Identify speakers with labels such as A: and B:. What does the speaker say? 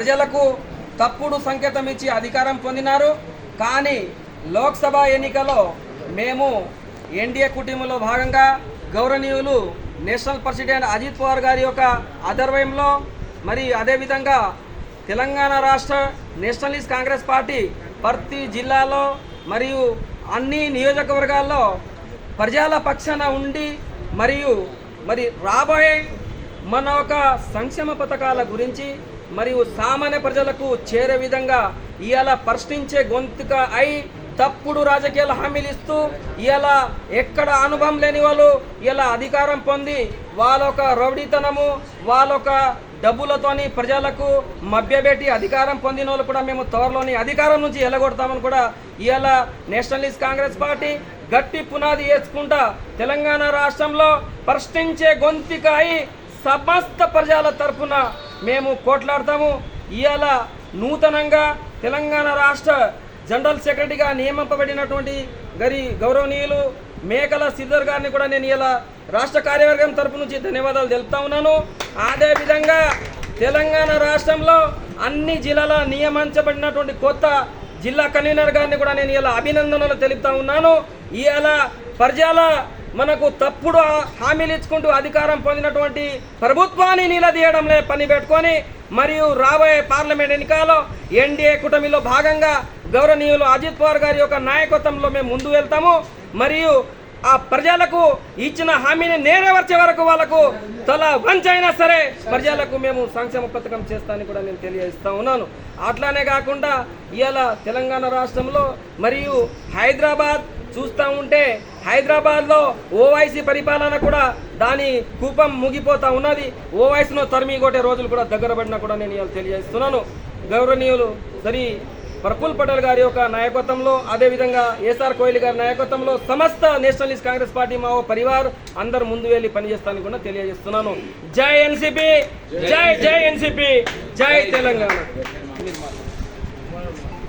A: ప్రజలకు తప్పుడు సంకేతం ఇచ్చి అధికారం పొందినారు. కానీ లోక్సభ ఎన్నికలో మేము ఎన్డీఏ కుటుంబంలో భాగంగా గౌరవనీయులు నేషనల్ ప్రెసిడెంట్ అజిత్ పవార్ గారి యొక్క ఆధ్వర్యంలో మరి అదేవిధంగా తెలంగాణ రాష్ట్ర నేషనలిస్ట్ కాంగ్రెస్ పార్టీ ప్రతి జిల్లాలో మరియు అన్ని నియోజకవర్గాల్లో ప్రజల పక్షాన ఉండి మరియు మరి రాబోయే మన ఒక సంక్షేమ పథకాల గురించి మరియు సామాన్య ప్రజలకు చేరే విధంగా ఇవాళ ప్రశ్నించే గొంతుక అయి తప్పుడు రాజకీయాలు హామీలు ఇస్తూ ఇలా ఎక్కడ అనుభవం లేని వాళ్ళు ఇలా అధికారం పొంది వాళ్ళొక రౌడీతనము వాళ్ళొక డబ్బులతోని ప్రజలకు మభ్యపెట్టి అధికారం పొందిన వాళ్ళు కూడా మేము త్వరలోని అధికారం నుంచి ఎలగొడతామని కూడా ఇవాళ నేషనలిస్ట్ కాంగ్రెస్ పార్టీ గట్టి పునాది వేసుకుంటా తెలంగాణ రాష్ట్రంలో ప్రశ్నించే గొంతుక అయి సమస్త ప్రజల తరఫున మేము కోట్లాడతాము ఇవాళ నూతనంగా తెలంగాణ రాష్ట్ర జనరల్ సెక్రటరీగా నియమింపబడినటువంటి గరి గౌరవనీయులు మేకల శ్రీధర్ గారిని కూడా నేను ఇలా రాష్ట్ర కార్యవర్గం తరపు నుంచి ధన్యవాదాలు తెలుపుతా ఉన్నాను. అదేవిధంగా తెలంగాణ రాష్ట్రంలో అన్ని జిల్లాల నియమించబడినటువంటి కొత్త జిల్లా కన్వీనర్ గారిని కూడా నేను ఇలా అభినందనలు తెలుపుతా ఉన్నాను. ఇలా ప్రజల మనకు తప్పుడు హామీలు ఇచ్చుకుంటూ అధికారం పొందినటువంటి ప్రభుత్వాన్ని నిలదీయడంలో పని పెట్టుకొని మరియు రాబోయే పార్లమెంట్ ఎన్నికల్లో ఎన్డీఏ కూటమిలో భాగంగా గౌరవనీయులు అజిత్ పవార్ గారి యొక్క నాయకత్వంలో మేము ముందు వెళ్తాము. మరియు ఆ ప్రజలకు ఇచ్చిన హామీని నెరవేర్చే వరకు వాళ్ళకు తల వంచైనా సరే ప్రజలకు మేము సంక్షేమ పథకం చేస్తానని కూడా నేను తెలియజేస్తా ఉన్నాను. అట్లానే కాకుండా ఇవాళ తెలంగాణ రాష్ట్రంలో మరియు హైదరాబాద్ చూస్తూ ఉంటే హైదరాబాద్లో ఓవైసీ పరిపాలన కూడా దాని కూపం ముగిపోతా ఉన్నది. ఓవైసీను తరిమి కొట్టే రోజులు కూడా దగ్గర పడినా కూడా నేను ఇవాళ తెలియజేస్తున్నాను. గౌరవనీయులు సరి ప్రఫుల్ పటేల్ గారి యొక్క నాయకత్వంలో అదేవిధంగా ఎస్ఆర్ కోహ్లీ గారి నాయకత్వంలో సమస్త నేషనలిస్ట్ కాంగ్రెస్ పార్టీ మా ఓ పరివార్ అందరు ముందు వెళ్ళి పనిచేస్తానని కూడా తెలియజేస్తున్నాను. జై ఎన్సిపి! జై జై ఎన్సిపి! జై తెలంగాణ!